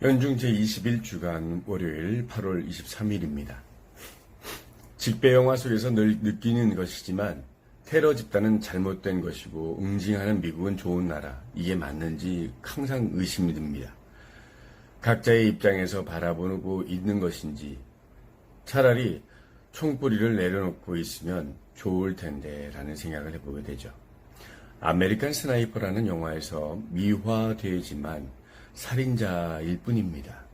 연중 제21주간 월요일 8월 23일입니다. 직배 영화 속에서 늘 느끼는 것이지만 테러 집단은 잘못된 것이고 응징하는 미국은 좋은 나라 이게 맞는지 항상 의심이 듭니다. 각자의 입장에서 바라보고 있는 것인지 차라리 총뿌리를 내려놓고 있으면 좋을 텐데 라는 생각을 해보게 되죠. 아메리칸 스나이퍼라는 영화에서 미화되지만 살인자일 뿐입니다.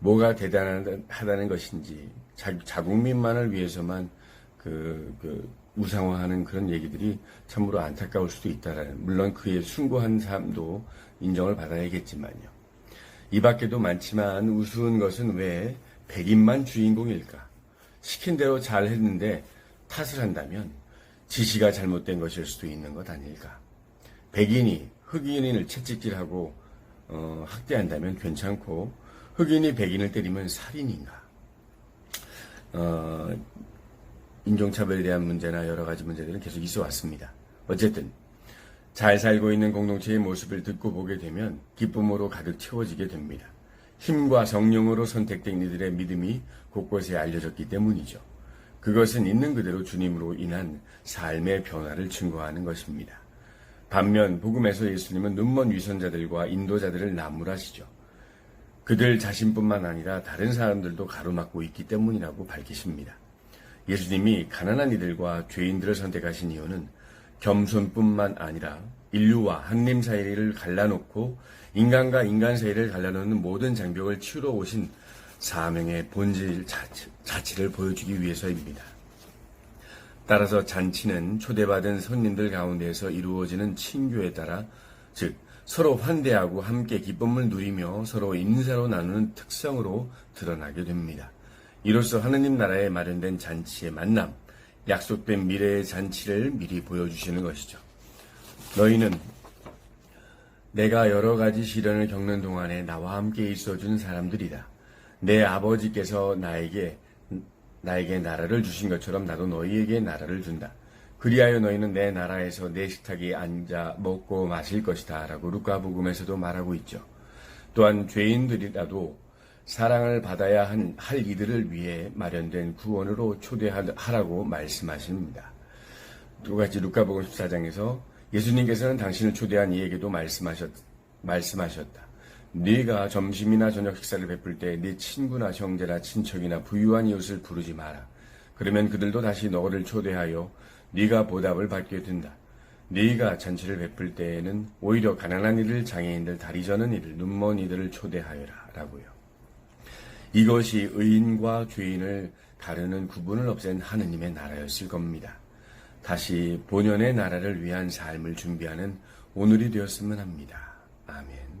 뭐가 대단하다는 것인지 자, 자국민만을 위해서만 그, 그 우상화하는 그런 얘기들이 참으로 안타까울 수도 있다라는 물론 그의 숭고한 삶도 인정을 받아야겠지만요. 이 밖에도 많지만 우스운 것은 왜 백인만 주인공일까? 시킨 대로 잘 했는데 탓을 한다면 지시가 잘못된 것일 수도 있는 것 아닐까? 백인이 흑인을 채찍질하고 어, 학대한다면 괜찮고 흑인이 백인을 때리면 살인인가? 어, 인종차별에 대한 문제나 여러 가지 문제들은 계속 있어 왔습니다. 어쨌든 잘 살고 있는 공동체의 모습을 듣고 보게 되면 기쁨으로 가득 채워지게 됩니다. 힘과 성령으로 선택된 이들의 믿음이 곳곳에 알려졌기 때문이죠. 그것은 있는 그대로 주님으로 인한 삶의 변화를 증거하는 것입니다. 반면 복음에서 예수님은 눈먼 위선자들과 인도자들을 나무라시죠. 그들 자신뿐만 아니라 다른 사람들도 가로막고 있기 때문이라고 밝히십니다. 예수님이 가난한 이들과 죄인들을 선택하신 이유는 겸손뿐만 아니라 인류와 하나님 사이를 갈라놓고 인간과 인간 사이를 갈라놓는 모든 장벽을 치우러 오신 사명의 본질 자체, 자체를 보여주기 위해서입니다. 따라서 잔치는 초대받은 손님들 가운데에서 이루어지는 친교에 따라 즉 서로 환대하고 함께 기쁨을 누리며 서로 인사로 나누는 특성으로 드러나게 됩니다. 이로써 하느님 나라에 마련된 잔치의 만남, 약속된 미래의 잔치를 미리 보여주시는 것이죠. 너희는 내가 여러 가지 시련을 겪는 동안에 나와 함께 있어준 사람들이다. 내 아버지께서 나에게 나에게 나라를 주신 것처럼 나도 너희에게 나라를 준다. 그리하여 너희는 내 나라에서 내 식탁에 앉아 먹고 마실 것이다. 라고 루카복음에서도 말하고 있죠. 또한 죄인들이라도 사랑을 받아야 한, 할 이들을 위해 마련된 구원으로 초대하라고 말씀하십니다. 똑같이 루카복음 14장에서 예수님께서는 당신을 초대한 이에게도 말씀하셨, 말씀하셨다. 네가 점심이나 저녁 식사를 베풀 때 네 친구나 형제나 친척이나 부유한 이웃을 부르지 마라. 그러면 그들도 다시 너를 초대하여 네가 보답을 받게 된다. 네가 잔치를 베풀 때에는 오히려 가난한 이들, 장애인들, 다리 저는 이들, 눈먼 이들을 초대하여라. 라고요. 이것이 의인과 죄인을 가르는 구분을 없앤 하느님의 나라였을 겁니다. 다시 본연의 나라를 위한 삶을 준비하는 오늘이 되었으면 합니다. 아멘.